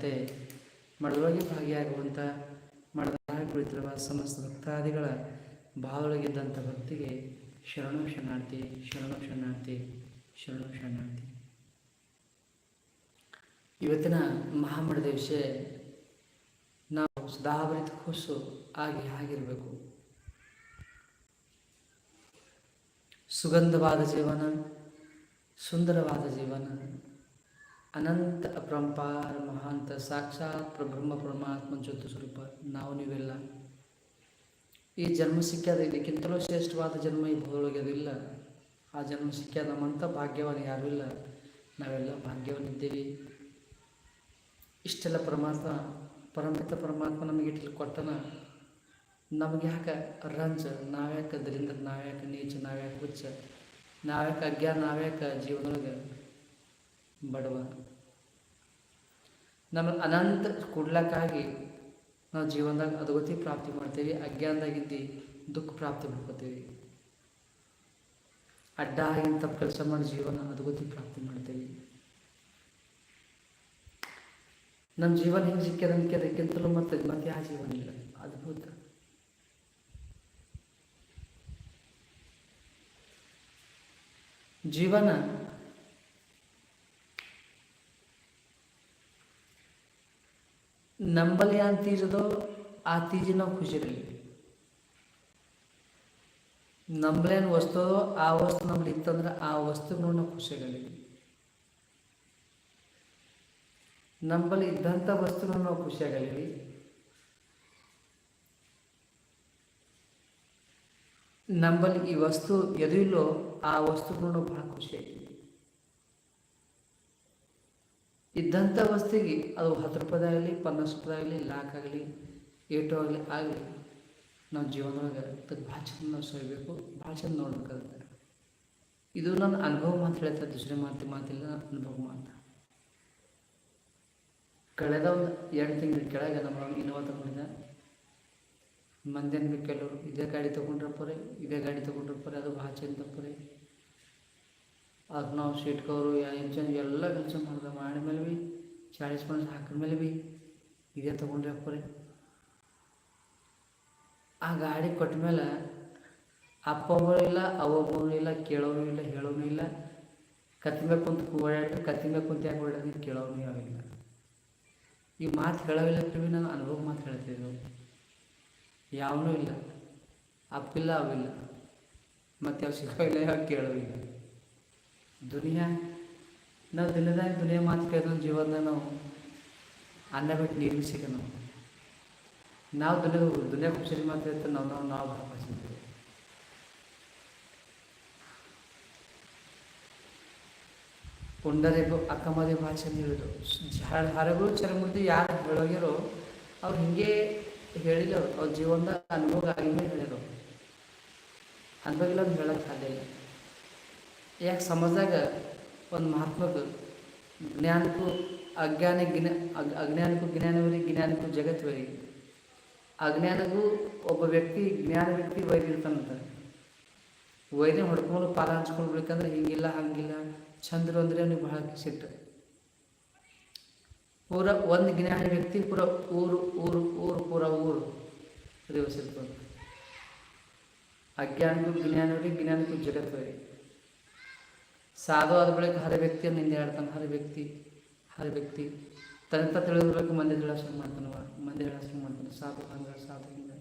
ಹೇಳಿದಂತೆ ಮಡದೊಳಗೆ ಭಾಗಿಯಾಗುವಂಥ ಮಡದಾಗ ಕುಳಿತಿರುವ ಸಮಸ್ತ ಭಕ್ತಾದಿಗಳ ಭಾವದೊಳಗಿದ್ದಂಥ ಭಕ್ತಿಗೆ ಶರಣು ಶರಣಾರ್ಥಿ ಶರಣು ಶರಣಾರ್ಥಿ ಶರಣು ಶರಣಾರ್ಥಿ. ಇವತ್ತಿನ ಮಹಾಮಠದ ವಿಷಯ ನಾವು ಸದಾಭರಿತ ಖುಷು ಆಗಿ ಆಗಿರಬೇಕು ಸುಗಂಧವಾದ ಜೀವನ, ಸುಂದರವಾದ ಜೀವನ ಅನಂತ ಅಪರಂಪಾರ ಮಹಾಂತ ಸಾಕ್ಷಾತ್ ಪ್ರಬ್ರಹ್ಮ ಪರಮಾತ್ಮ ಜ್ಯೋತಿ ಸ್ವರೂಪ ನಾವು ನೀವೆಲ್ಲ. ಈ ಜನ್ಮ ಸಿಕ್ಕ್ಯಾದ ಇದಕ್ಕಿಂತಲೂ ಶ್ರೇಷ್ಠವಾದ ಜನ್ಮ ಈ ಬದಲೊಳಗೆ ಅದಿಲ್ಲ ಆ ಜನ್ಮ ಸಿಕ್ಕ್ಯಾದ ನಮ್ಮಂಥ ಭಾಗ್ಯವಾನ ಯಾರೂ ಇಲ್ಲ. ನಾವೆಲ್ಲ ಭಾಗ್ಯವನ್ನಿದ್ದೇವೆ ಇಷ್ಟೆಲ್ಲ ಪರಮಾತ್ಮ ಪರಮಿತ ಪರಮಾತ್ಮ ನಮಗೆ ಇಟ್ಟು ಕೊಟ್ಟನ, ನಮಗೆ ಯಾಕೆ ರಂಜ ನಾವ್ಯಾಕೆ ದರಿಂದ್ರ ನಾವ್ಯಾಕೆ ನೀಚ ನಾವ್ಯಾಕೆ ಹುಚ್ಚ ನಾವ್ಯಾಕೆ ಅಜ್ಞಾನ ನಾವ್ಯಾಕೆ ಜೀವನದೊಳಗೆ ಬಡವ. ನಮ್ಮ ಅನಂತ ಕೊಡ್ಲಕ್ಕಾಗಿ ನಾವು ಜೀವನದಾಗ ಅದಗತಿ ಪ್ರಾಪ್ತಿ ಮಾಡ್ತೇವೆ ಅಜ್ಞಾನದಾಗಿದ್ದು ದುಃಖ ಪ್ರಾಪ್ತಿ ಮಾಡ್ಕೋತೇವೆ. ಅಡ್ಡ ಆಗಿನ ತಪ್ಪು ಕೆಲಸ ಮಾಡಿ ಜೀವನ ಅಧೋಗತಿ ಪ್ರಾಪ್ತಿ ಮಾಡ್ತೇವೆ. ನಮ್ಮ ಜೀವನ ಹೆಂಗೆ ಸಿಕ್ಕ್ಯದಂಗೆ ಅದಕ್ಕಿಂತಲೂ ಮತ್ತೆ ಮತ್ತೆ ಯಾವ ಜೀವನ ಇಲ್ಲ. ಅದ್ಭುತ. ಜೀವನ ನಂಬಲ್ಲಿ ಯಾವ ತೀಜದೋ ಆ ತೀಜಿ ನಾವು ಖುಷಿರಲಿ ಏನು ವಸ್ತು ಆ ವಸ್ತು ನಮ್ಗೆ ಇತ್ತಂದ್ರೆ ಆ ವಸ್ತು ನಾವು ಖುಷಿರಲಿ ನಂಬಲ್ಲಿ ಇದ್ದಂಥ ವಸ್ತುನ ನಾವು ಖುಷಿಯಾಗಲಿ ನಂಬಲ್ಲಿ ಈ ವಸ್ತು ಎದು ಇಲ್ಲೋ ಆ ವಸ್ತು ನಾವು ಭಾಳ ಖುಷಿಯಾಗಿವಿ ಇದ್ದಂಥ ವಸ್ತಿಗೆ ಅದು ಹತ್ತು ರೂಪಾಯಿದಾಗಲಿ ರೂಪಾಯಿ ಆಗಲಿ ಲಾಕ್ ಆಗಲಿ, ಏಟು ಆಗಲಿ ಆಗಲಿ ನಾವು ಜೀವನದೊಳಗೆ ಅದಕ್ಕೆ ಭಾಳ ಚಂದ ನಾವು ಸೊಯ್ಬೇಕು ಭಾಳ ಚಂದ ನೋಡ್ಬೇಕಾಗುತ್ತೆ. ಇದು ನನ್ನ ಅನುಭವ ಮಾತು ಹೇಳ್ತಾ, ದುಸರಿ ಮಾತು ಮಾತಿಲ್ಲ, ಅನುಭವ ಮಾತು ಕಳೆದ ಒಂದು ಎರಡು ತಿಂಗಳ ಕೆಳಗೆ ನಮ್ಮ ಇನೋವಾ ತಗೊಂಡಿದ್ದ. ಮಂದಿನ ಕೆಲವರು, ಇದೇ ಗಾಡಿ ತೊಗೊಂಡ್ರಪ್ಪರೆ, ಇದೇ ಗಾಡಿ ತೊಗೊಂಡ್ರಪ್ಪರೆ, ಅದು ಭಾಳ ಚಂದ ತಪ್ಪರೆ ಅದು ನಾವು ಸೀಟ್ ಕವರು ಇಂಜನ್ ಎಲ್ಲ ಕೆಲಸ ಮಾಡಿದೆ ಮಾಡಿದ್ಮೇಲೆ ಮೇಲೆ ಭೀ ಚಾಳಿಸ್ ಹಾಕಿದ ಮೇಲೆ ಭೀ ಇದೇ ತೊಗೊಂಡ್ರಪ್ಪರೆ ಆ ಗಾಡಿ ಕೊಟ್ಟ ಮೇಲೆ ಅಪ್ಪೊಬ್ಬರು ಇಲ್ಲ, ಅವೊಬ್ಬರು ಇಲ್ಲ ಕೇಳೋನು ಇಲ್ಲ ಹೇಳೋನು ಇಲ್ಲ. ಕತ್ತಿ ಮೇಲೆ ಕುಂತು ಓಡಾಡ್ರಿ ಕತ್ತಿ ಮೇಲೆ ಕುಂತು ಯಾಕೆ ಓಡಾಡ್ರಿ ಕೇಳೋನು ಯಾವಿಲ್ಲ ಈ ಮಾತು ಹೇಳೋವಿಲ್ಲ ಭೀ ನಾನು ಅನುಭವ ಮಾತು ಹೇಳ್ತಿದ್ದೆವು ಯಾವನೂ ಇಲ್ಲ. ಅಪ್ಪಿಲ್ಲ, ಅವಿಲ್ಲ. ಮತ್ತು ಯಾವ ಸಿಗೋಲ್ಲ ಯಾವ ಕೇಳೋವಿಲ್ಲ ದುನಿಯಾ. ನಾವು ದಿನದಾಗ ದುನಿಯಾ ಮಾತು ಕೇಳಿದ ಜೀವನದಾಗ ನಾವು ಅನ್ನ ಬಿಟ್ಟು ನೀರು ಸಿಗ ನಾವು. ನಾವು ದುನಿಯಾ ದುನಿಯಾ ಖುಷಿ ಮಾತಾಡ್ತಾರೆ ನಾವು ನಾವು ನಾವು ಭಾಷಿದ್ದೇವೆ ಪುಂಡರೆ ಅಕ್ಕಮದಿ ಭಾಷೆ ನೀಡಿದ್ರು ಹರಗಳು ಚರಮುದ್ದಿ ಯಾರು ಹೇಳೋಗಿರೋ ಅವ್ರು ಹಿಂಗೆ ಹೇಳಿದ್ರು, ಅವ್ರು ಜೀವನದ ಅನುಭವ ಆಗಿನೇ ಹೇಳಿದ್ರು. ಅನುಭವ ಇಲ್ಲ ಅಂತ ಹೇಳಕ್ಕೆ ಸಾಧ್ಯ ಇಲ್ಲ ಯಾಕೆ ಸಮಾಜದಾಗ ಒಂದು ಮಹಾತ್ಮಕ್ಕೆ ಜ್ಞಾನಕ್ಕೂ ಅಜ್ಞಾನ ಜ್ಞ ಅಗ್, ಅಜ್ಞಾನಕ್ಕೂ ಜ್ಞಾನವರಿ, ಜ್ಞಾನಕ್ಕೂ ಜಗತ್ತು ವರಿ ಅಜ್ಞಾನಗೂ ಒಬ್ಬ ವ್ಯಕ್ತಿ ಜ್ಞಾನ ವ್ಯಕ್ತಿ ವೈದ್ಯ ಇರ್ತಾನಂತ. ವೈದ್ಯ ಹೊಡ್ಕೊಂಡು ಪಾಲ ಹಂಚ್ಕೊಳ್ಬೇಕಂದ್ರೆ ಹಿಂಗಿಲ್ಲ, ಹಂಗಿಲ್ಲ, ಚಂದ್ರು ಅಂದರೆ ಅವ್ನಿಗೆ ಭಾಳ ಸಿಟ್ಟು. ಪೂರ ಒಂದು ಜ್ಞಾನ ವ್ಯಕ್ತಿ ಪೂರ ಊರು ಊರು ಊರು, ಪೂರ ಊರು ರೇವಸಿರ್ಬೋದು ಅಜ್ಞಾನಕ್ಕೂ ಜ್ಞಾನವರಿ, ಜ್ಞಾನಕ್ಕೂ ಜಗತ್ತು ಜಗತ್ತವರಿಗೆ ಸಾಧು ಆದ ಬಳಿಕ ಹರ ವ್ಯಕ್ತಿಯನ್ನು ಹಿಂದೆ ಹೇಳ್ತಾನೆ, ಹರ ವ್ಯಕ್ತಿ ಹರ ವ್ಯಕ್ತಿ. ತನಕ ತಿಳಿದಿರ್ಬೇಕು ಮಂದಿ ಹೇಳ ಶುರು ಮಾಡ್ತಾನವ ಮಂದಿ ಹೇಳ ಶುರು ಮಾಡ್ತಾನೆ, ಸಾಧು ಹಂಗೆ ಸಾಧು ಹಿಂಗೆ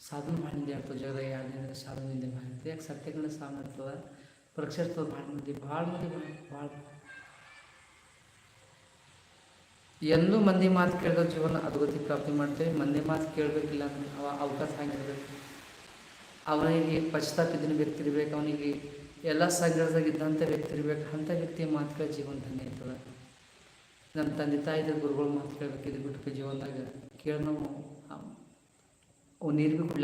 ಸಾಧನ ಭಾಳ ಹಿಂದೆ ಹೇಳ್ತಾವೆ ಜಗದಾಗ ಯಾರು ಸಾಧು ನಿಂದೆ ಭಾಳ ಯಾಕೆ ಸತ್ಯಗಳನ್ನ ಸಾಧನ ಇರ್ತದೆ ಪರೀಕ್ಷಿಸ್ತದೆ ಭಾಳ ಮಂದಿ ಭಾಳ ಮಂದಿ ಭಾಳ ಎಂದೂ ಮಂದಿ ಮಾತು ಕೇಳಿದ ಜೀವನ ಅದ್ಗತಿ ಪ್ರಾಪ್ತಿ ಮಾಡ್ತೇವೆ. ಮಂದಿ ಮಾತು ಕೇಳಬೇಕಿಲ್ಲ ಅಂದ್ರೆ ಅವ ಅವಕಾಶ ಹಾಗಿರ್ಬೇಕು. ಅವನಿಗೆ ಪಶ್ಚಾತ್ತಿದ್ದಿನ ವ್ಯಕ್ತಿ ಇರ್ಬೇಕು, ಅವನಿಗೆ ಎಲ್ಲ ಸಾಗರದಾಗ ಇದ್ದಂಥ ವ್ಯಕ್ತಿ ಇರ್ಬೇಕು ಅಂಥ ವ್ಯಕ್ತಿಯ ಮಾತುಗಳ ಜೀವನ ತಂದೆ ಇರ್ತದೆ. ನಮ್ಮ ತಂದೆ ತಾಯಿದ ಗುರುಗಳು ಮಾತು ಕೇಳಬೇಕು ಇದು ಬಿಟ್ಟು ಜೀವನದಾಗ ಕೇಳಿ ನಾವು ಅವು ನೀರು ಭೀ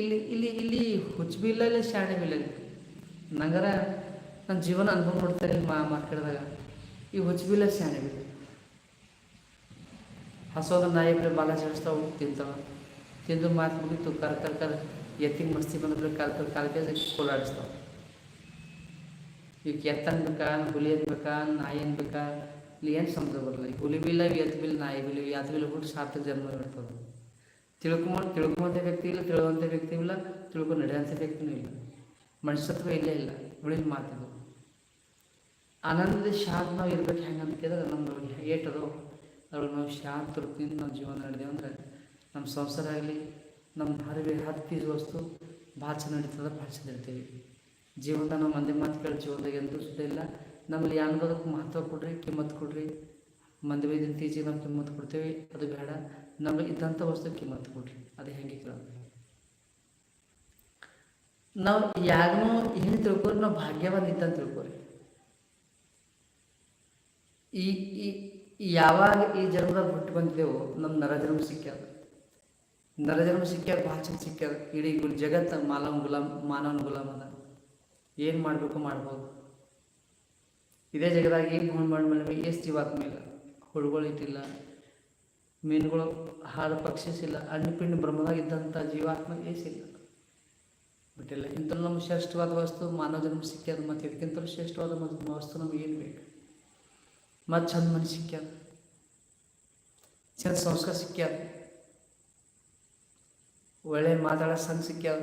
ಇಲ್ಲಿ ಇಲ್ಲಿ ಇಲ್ಲಿ ಹುಚ್ಚು ಬಿ ಇಲ್ಲ ಶಾಣೆ ಬಿ ಇಲ್ಲ ಇಲ್ಲಿ ನಂಗರ ನನ್ನ ಜೀವನ ಅನುಭವ ನೋಡ್ತಾರೆ ಇಲ್ಲಿ ಮಾ ಮಾತಾಡಿದಾಗ ಈ ಹುಚ್ಚಬಿಲ್ಲ ಶಾಣೆ ಬಿ ಇಲ್ಲ. ಹಸೋದ ನಾಯಿ ಬರೀ ಬಾಲ ಸೇರಿಸ್ತಾವು ತಿಂತಾವ ತಿಂದು ಮಾತು ಮುಗಿತು, ಕರ್ ಕರ್ ಕರ್ ಮಸ್ತಿ ಬಂದ್ರೆ ಕಾಲ್ ಕಾಲ್ ಕೇಸ ಕೋಲಾಡಿಸ್ತಾವ ಈಗ ಎತ್ತು ಅನ್ಬೇಕಾ ಹುಲಿ ಅನ್ಬೇಕಾ ನಾಯಿ ಅನ್ಬೇಕಾ ಇಲ್ಲಿ ಏನು ಸಮುದ್ರ ಬರಲ್ಲ ಈಗ ಹುಲಿ ಬಿಲ್ಲ ಎತ್ತು ಬಿಲ್ ನಾಯಿ ಬಿಲ್ ಎತ್ತು ಬಿಲ್ ಬಿಟ್ಟು ಸಾರ್ಥಕ ಜನ್ಮ ಇರ್ತದೆ ತಿಳ್ಕೊಂಬ ತಿಳ್ಕೊಂಬಂಥ ವ್ಯಕ್ತಿ ಇಲ್ಲ ತಿಳುವಂಥ ವ್ಯಕ್ತಿ ಇಲ್ಲ, ತಿಳ್ಕೊಂಡು ನಡೆಯುವಂಥ ವ್ಯಕ್ತಿನೂ ಇಲ್ಲ. ಮನುಷ್ಯತ್ವ ಇಲ್ಲೇ ಇಲ್ಲ, ಉಳಿದ ಮಾತಿದು. ಆನಂದ ಶಾಂತ ನಾವು ಇರ್ಬೇಕು ಹೆಂಗೆ ಅಂತ ಕೇಳಿದ್ರೆ ನಮ್ದು ಏಟದು. ಅದ್ರೊಳಗೆ ನಾವು ಶಾಂತ ವೃತ್ತಿಯಿಂದ ನಾವು ಜೀವನ ನಡೆದೇವೆ ಅಂದರೆ ನಮ್ಮ ಸಂಸಾರ ಆಗಲಿ, ನಮ್ಮ ಹರಿವೆ ಹತ್ತಿ ವಸ್ತು ಭಾಳ ಚೆನ್ನಾಗಿ ನಡೀತದೆ, ಭಾಳ ಚಂದ ಇರ್ತೀವಿ ಜೀವನದಾಗ ನಾವು ಮಂದಿ ಮಾತು ಕೇಳಿ ಜೀವನದಾಗ ಎಂದೂ ಸುದ್ದಿ ಇಲ್ಲ. ನಮ್ಮಲ್ಲಿ ಯಾನ್ಬೋದಕ್ಕೆ ಮಹತ್ವ ಕೊಡ್ರಿ ಕಿಮ್ಮತ್ತು ಕೊಡ್ರಿ. ಮಂದಿ ಬೈದಿನ ತೀಜಿಗೆ ನಾವು ಕಿಮ್ಮತ್ತು ಕೊಡ್ತೇವೆ, ಅದು ಬೇಡ. ನಮಗೆ ಇದ್ದಂಥ ವಸ್ತು ಕಿಮ್ಮತ್ತು ಕೊಡ್ರಿ, ಅದು ಹೆಂಗೆ ಕೇಳೋದು? ನಾವು ಯಾರನ್ನೂ ಏನು ತಿಳ್ಕೊರಿ, ನಾವು ಭಾಗ್ಯವಾದ ಇದ್ದಂತ ತಿಳ್ಕೊರಿ. ಈ ಈ ಯಾವಾಗ ಈ ಜನ್ಮದಾಗ ಹುಟ್ಟು ಬಂದೇವು ನಮ್ಮ ನರಜನ್ಮ ಸಿಕ್ಕ್ಯಾದ ನರಜನ್ಮ ಸಿಕ್ಕ್ಯಾಗ ಭಾಳ ಚಂದ ಸಿಕ್ಕ್ಯಾದ ಇಡೀ ಗುಲ್ ಜಗತ್ತ ಮಾನವ ಗುಲಾಮ್, ಮಾನವನ ಗುಲಾಮ್ ಅದ. ಏನು ಮಾಡಬೇಕು ಮಾಡ್ಬೋದು. ಇದೇ ಜಗದಾಗ ಏನು ಭೂಮಿ ಮಾಡಿ ಎಷ್ಟು ಜೀವಾತ್ಮ ಇಲ್ಲ. ಹುಳುಗಳು ಇಟ್ಟಿಲ್ಲ ಮೀನುಗಳು ಹಾಡು ಪಕ್ಷಿಸಿಲ್ಲ. ಹಣ್ಣು ಪಿಂಡು ಬ್ರಹ್ಮದಾಗ ಇದ್ದಂಥ ಜೀವಾತ್ಮ ಏಸಿಲ್ಲ ಬಿಟ್ಟಿಲ್ಲ. ಇಂಥ ನಮ್ಮ ಶ್ರೇಷ್ಠವಾದ ವಸ್ತು ಮಾನವ ಜನ್ಮ ಸಿಕ್ಕ್ಯದ ಮತ್ತು ಇದಕ್ಕಿಂತಲೂ ಶ್ರೇಷ್ಠವಾದ ವಸ್ತು ನಮ್ಗೆ ಏನು ಬೇಕು? ಮತ್ತು ಚಂದ ಮನೆ ಸಿಕ್ಕ್ಯಾದ. ಚಂದ ಸಂಸ್ಕಾರ ಸಿಕ್ಕ್ಯಾದ. ಒಳ್ಳೆ ಮಾತಾಡೋ ಸಂಘ ಸಿಕ್ಕ್ಯಾದ.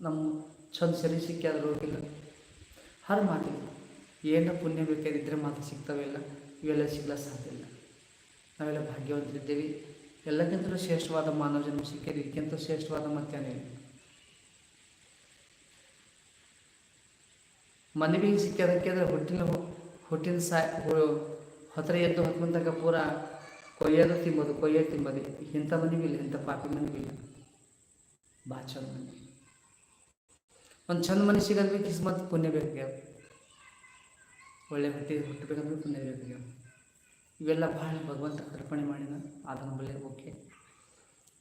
ನಮ್ಮ ಚಂದ ಸರಿ ಸಿಕ್ಕ್ಯಾದ ರೋಗಿಲ್ಲ. ಹರ ಮಾತಿಲ್ಲ ಏನೋ ಪುಣ್ಯ ಬೇಕಾದಿದ್ದರೆ ಮಾತು ಸಿಗ್ತಾವಿಲ್ಲ ಇವೆಲ್ಲ ಸಿಗ್ಲ ಸಾಧ್ಯ ಇಲ್ಲ. ನಾವೆಲ್ಲ ಭಾಗ್ಯವಂತರಿದ್ದೇವೆ. ಎಲ್ಲಕ್ಕಿಂತಲೂ ಶ್ರೇಷ್ಠವಾದ ಮಾನವ ಜನ್ಮ ಸಿಕ್ಕಿದೆ ಇದಕ್ಕಿಂತ ಶ್ರೇಷ್ಠವಾದ ಮತ್ತೇನಿಲ್ಲ ಮನೆ ಬಿ ಸಿಕ್ಕ್ಯದಕ್ಕೆ ಅಂದ್ರೆ ಹುಟ್ಟಿನ ಹುಟ್ಟಿನ ಸಾ ಹತ್ರ ಎದ್ದು ಹೊತ್ಕೊಂಡಾಗ ಪೂರ ಕೊಯ್ಯೋದು ತಿಂಬೋದು ಕೊಯ್ಯೋದು ತಿಂಬೋದು. ಇಂಥ ಮನೆ ಇಲ್ಲ ಇಂಥ ಪಾಪಿ ಮನೆ ಇಲ್ಲ ಭಾಳ ಚಂದ ಮನೆ ಒಂದು ಚಂದ ಮನೆ ಕಿಸ್ಮತ್ ಪುಣ್ಯ ಬೇಕಾಗ್ಯಾವ ಒಳ್ಳೆ ಹುಟ್ಟಿ, ಹುಟ್ಟಬೇಕಂದ್ರೆ ಪುಣ್ಯ ಬೇಕಾಗ್ಯಾವ ಇವೆಲ್ಲ ಭಾಳ ಭಗವಂತ ಅರ್ಪಣೆ ಮಾಡಿದ ಅದನ್ನು ಬಳಿ ಓಕೆ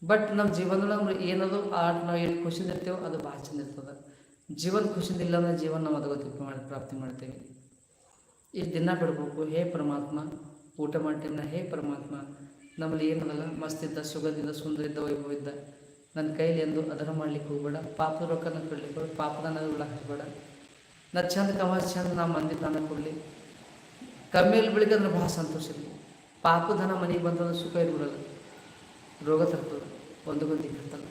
ಬಟ್ ನಮ್ಮ ಜೀವನದೊಳಗೆ ಏನದು? ಆಟ ನಾವು ಏನು ಖುಷಿಯಿಂದ ಇರ್ತೇವೋ ಅದು ಭಾಳ ಚಂದ ಇರ್ತದೆ. ಜೀವನ ಖುಷಿಯಿಂದ ಇಲ್ಲ ಅಂದ್ರೆ ಜೀವನ ನಾವು ಅದಕ್ಕೆ ಮಾಡಿ ಪ್ರಾಪ್ತಿ ಮಾಡ್ತೇವೆ. ಇಷ್ಟು ದಿನ ಬಿಡ್ಬೇಕು. ಹೇ ಪರಮಾತ್ಮ, ಊಟ ಮಾಡೋ ಟೈಮ್ನ ಹೇ ಪರಮಾತ್ಮ. ನಮ್ಮಲ್ಲಿ ಏನದಲ್ಲ? ಮಸ್ತಿದ್ದ ಸುಂದರ ಇದ್ದ ವೈಭವ ಇದ್ದ ನನ್ನ ಕೈಲಿ ಎಂದು ಅದರ ಮಾಡ್ಲಿಕ್ಕೆ ಹೋಗ್ಬೇಡ. ಪಾಪದ ರೊಕ್ಕನ ಕೊಡ್ಲಿಕ್ಕೆ ಹೋಗಿ ಪಾಪದ ಅನ್ನೋದು ಉಳ್ಳ ಹಾಕಬೇಡ. ನಾ ಚಂದ ಕಮಾಸ್ ಚಂದ ನಾ ಮಂದಿ ದಾನ ಕೊಡಲಿ. ಕಮ್ಮಿಯಲ್ಲಿ ಬೆಳಿಗ್ಗೆ ಅಂದ್ರೆ ಭಾಳ ಸಂತೋಷ ಇರಲಿ. ಪಾಪಧನ ಮನೆಗೆ ಬಂತಂದ್ರೆ ಸುಖ ಇರ್ಬಿಡಲ್ಲ ರೋಗ ತರ್ತದೆ. ಒಂದು ಗೊಂದಿ ಇರ್ತಲ್ಲ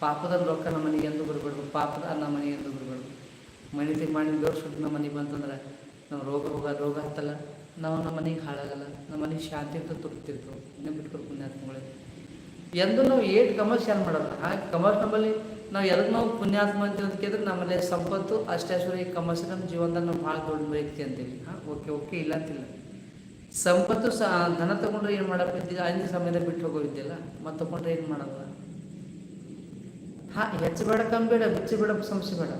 ಪಾಪದ ರೊಕ್ಕ ನಮ್ಮ ಮನೆಗೆ ಎಂದು ಬರಬಾರ್ದು ಪಾಪದ ನಮ್ಮ ಮನೆಗೆ ಎಂದು ಬರಬಾರ್ದು ಮನೆ ಮಾಡಿ ದೇವ್ರ ಸುಟ್ಟು ನಮ್ಮ ಮನೆಗೆ ಬಂತಂದ್ರೆ ನಾವು ರೋಗ ಹೋಗ ರೋಗ ಹತ್ತಲ್ಲ ನಾವು ನಮ್ಮ ಮನೆಗೆ ಹಾಳಾಗಲ್ಲ, ನಮ್ಮ ಮನೆಗೆ ಶಾಂತಿ ಅಂತ ತುರ್ತಿರ್ತವೆ ಇನ್ನೂ ಬಿಟ್ಕೊಡು ಪುಣ್ಯಾತ್ಮಗಳೇ. ಎಂದು ನಾವು ಏಟ್ ಕಮರ್ಷಿಯಲ್ ಮಾಡಲ್ಲ ಆ ಕಮರ್ಷ್ ನಮ್ಮಲ್ಲಿ ನಾವು ಎದಕ್ಕೆ ನಾವು ಪುಣ್ಯಾತ್ಮ ಅಂತ ನಮ್ಮಲ್ಲಿ ಸಂಪತ್ತು ಅಷ್ಟಾಶ್ವರ್ಯ ಕಮರ್ಷ ನಮ್ಮ ಜೀವನದಲ್ಲಿ ನಾವು ಭಾಳ ದೊಡ್ಡ ವ್ಯಕ್ತಿ ಅಂತೀವಿ. ಹಾಂ, ಓಕೆ ಓಕೆ, ಇಲ್ಲ ಅಂತಿಲ್ಲ. ಸಂಪತ್ತು ಸಹ ಧನ ತಗೊಂಡ್ರೆ ಏನು ಮಾಡಕ್ಕೆ ಅಂದ ಸಮಯದಲ್ಲಿ ಬಿಟ್ಟು ಹೋಗೋದಿಲ್ಲ ಮತ್ತೆ ತಗೊಂಡ್ರೆ ಏನು ಮಾಡೋಲ್ಲ ಹಾಂ, ಹೆಚ್ಚು ಬೇಡ, ಕಮ್ಮಿ ಬೇಡ ಬಿಚ್ಚು ಬೇಡ, ಸಮಸ್ಯೆ ಬೇಡ.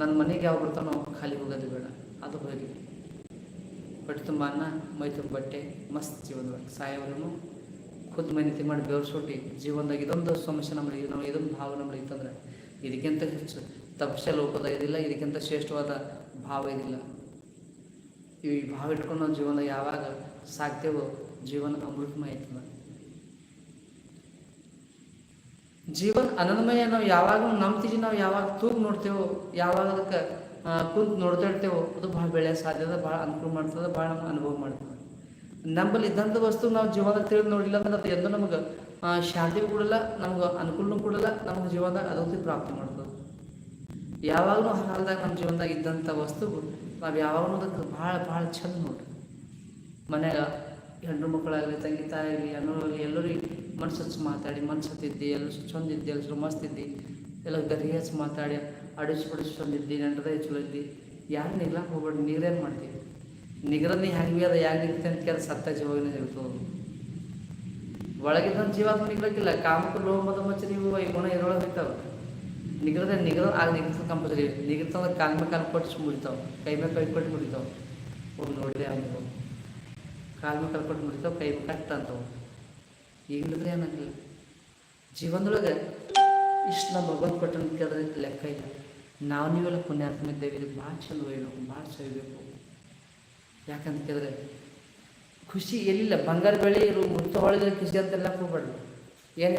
ನನ್ನ ಮನೆಗೆ ಯಾವ ಬರ್ತಾನೋ ಖಾಲಿ ಹೋಗೋದು ಬೇಡ. ಅದು ಹೋಗಿ. ಹೊಟ್ಟೆ ತುಂಬ ಅನ್ನ, ಮೈ ತುಂಬ ಬಟ್ಟೆ, ಮಸ್ತ್ ಜೀವನದಾಗ ಸಾಯವನು ಖುದ್ದು ಮೈನತಿ ಮಾಡಿ ಬೆವರ್ಸೊಟ್ಟಿ ಜೀವನದಾಗ ಇದೊಂದು ಸಮಸ್ಯೆ ನಮ್ಮಲ್ಲಿ ನಾವು ಇದೊಂದು ಭಾವ ನಮ್ಮಲ್ಲಿ ಇತ್ತಂದ್ರೆ ಇದಕ್ಕಿಂತ ಹೆಚ್ಚು ತಪಸ್ಯ ಲೋಕದ ಇದಿಲ್ಲ, ಇದಕ್ಕಿಂತ ಶ್ರೇಷ್ಠವಾದ ಭಾವ ಇದಿಲ್ಲ. ಈ ಭಾವ ಇಟ್ಕೊಂಡು ನಾವು ಜೀವನ ಯಾವಾಗ ಸಾಕ್ತೇವೋ ಜೀವನ ಅಮೃತಮಯ ಆಯ್ತದ. ಜೀವನ ಅನಂತಮಯ ನಾವು ಯಾವಾಗ ನಂಬ್ತೀವಿ ನಾವು ಯಾವಾಗ ತೂಗ್ ನೋಡ್ತೇವೋ ಯಾವಾಗ ಅದಕ್ಕೆ ಕುಂತು ನೋಡ್ತಾ ಇರ್ತೇವೆ ಅದು ಭಾಳ ಬೆಳೆಯೋ ಸಾಧ್ಯತೆ ಭಾಳ ಅನುಕೂಲ ಮಾಡ್ತದೆ, ಭಾಳ ನಮ್ಗೆ ಅನುಭವ ಮಾಡ್ತದೆ. ನಮ್ಮಲ್ಲಿ ಇದ್ದಂಥ ವಸ್ತು ನಾವು ಜೀವನದಾಗ ತಿಳಿದು ನೋಡಿಲ್ಲ ಅಂದ್ರೆ ಅದು ಎಂದೂ ನಮಗೆ ಶಾಂತಿ ಕೊಡಲ್ಲ, ನಮ್ಗೆ ಅನುಕೂಲನೂ ಕೊಡಲ್ಲ ನಮ್ಗೆ ಜೀವನದಾಗ ಅದೊಂದು ಪ್ರಾಪ್ತಿ ಮಾಡ್ತದೆ. ಯಾವಾಗಲೂ ಹಾಲ್ದಾಗ ನಮ್ಮ ಜೀವನದಾಗ ಇದ್ದಂಥ ವಸ್ತು, ನಾವು ಯಾವಾಗಲೂ ಅದಕ್ಕೆ ಭಾಳ ಭಾಳ ಚಂದ ನೋಡ್ರಿ. ಮನ್ಯಾಗ ಹೆಣ್ಣು ಮಕ್ಕಳಾಗಲಿ, ತಂಗಿ ತಾಯಾಗಲಿ ಅನ್ನೋರಾಗಲಿ ಎಲ್ಲರೂ ಮನ್ಸು ಹಚ್ಚಿ ಮಾತಾಡಿ, ಮನ್ಸು ಹತ್ತಿದ್ದಿ, ಎಲ್ಲರೂ ಚಂದ ಇದ್ದಿ, ಎಲ್ಲರೂ ಮಸ್ತಿದ್ದಿ ಎಲ್ಲ ಗರಿ ಮಾತಾಡಿ ಅಡಿಸಿ ಪಡಿಸಿ ಬಂದಿದ್ದಿ ಇದ್ದಿ ನೆಂಟದ ಚಲೋ ಇದ್ದಿ ಯಾರು ನಿಗ್ಲಕ್ಕೆ ಹೋಗ್ಬೇಡಿ ನೀರೇನು ಮಾಡ್ತೀವಿ. ನಿಗ್ರದ ನೀ ಹೆಂಗೆ ಅದ ಯಾಕೆ ನಿಗ್ತೆ ಅಂತ ಕೇಳಿ ಸತ್ತ ಜೀವನ ಇರ್ತದೆ ಒಳಗಿದ್ದ ಜೀವಾತ್ಮ ನಿಗ್ಲಕ್ಕಿಲ್ಲ, ಕಾಮಕ್ಕೆ ಲೋಹ ಮದ, ಮಚ್ಚ, ನೀವು ಈ ಗುಣ ಇರೋಳಗೆ ಹೋಗ್ತಾವೆ ನಿಗ್ರದ ನಿಗ್ರ ಆಗ ನಿಗ್ರ ಕಂಪಲ್ಸರಿ. ನಿಗ್ರತಂದ್ರೆ ಕಾಲ ಮೇಲೆ ಕಾಲು ಕೊಟ್ಟು ಮುಡಿತಾವೆ ಕೈ ಮೇಲೆ ಕೈ ಕೊಟ್ಟು ಮುಡಿತಾವೆ ಹೋಗಿ ನೋಡಿದೆ ಅವ್ನಿಗೆ ಕಾಲ ಮೇಲೆ ಕಾಲು ಕೊಟ್ಟು ಮುಡಿತಾವೆ ಕೈ ಮೇಲೆ ಕಟ್ಟ ಅಂತವು. ಈಗಲಿದ್ರೆ ಏನಾಗಿಲ್ಲ ಜೀವನದೊಳಗೆ ಇಷ್ಟು ನಮ್ಮ ಭಗವಂತ ಕೊಟ್ಟಂತ ಕೇಳಿದ್ರೆ ಲೆಕ್ಕ ಇಲ್ಲ. ನಾವು ನೀವೆಲ್ಲ ಪುಣ್ಯಾತ್ಮ ಇದ್ದೇವೆ ಭಾಳ ಚಲೋ ಒಯ್ಯಬೇಕು ಭಾಳ ಸವಿಬೇಕು. ಯಾಕಂತ ಕೇಳಿದ್ರೆ, ಖುಷಿ ಎಲ್ಲಿಲ್ಲ? ಬಂಗಾರ ಬೆಳೆ ಇರು ಮುಟ್ಟು ಹೊಳೆದ್ರೆ ಖುಷಿ ಅಂತೆಲ್ಲ ಹೋಗ್ಬಾರ್ದು ಏನಿಲ್ಲ.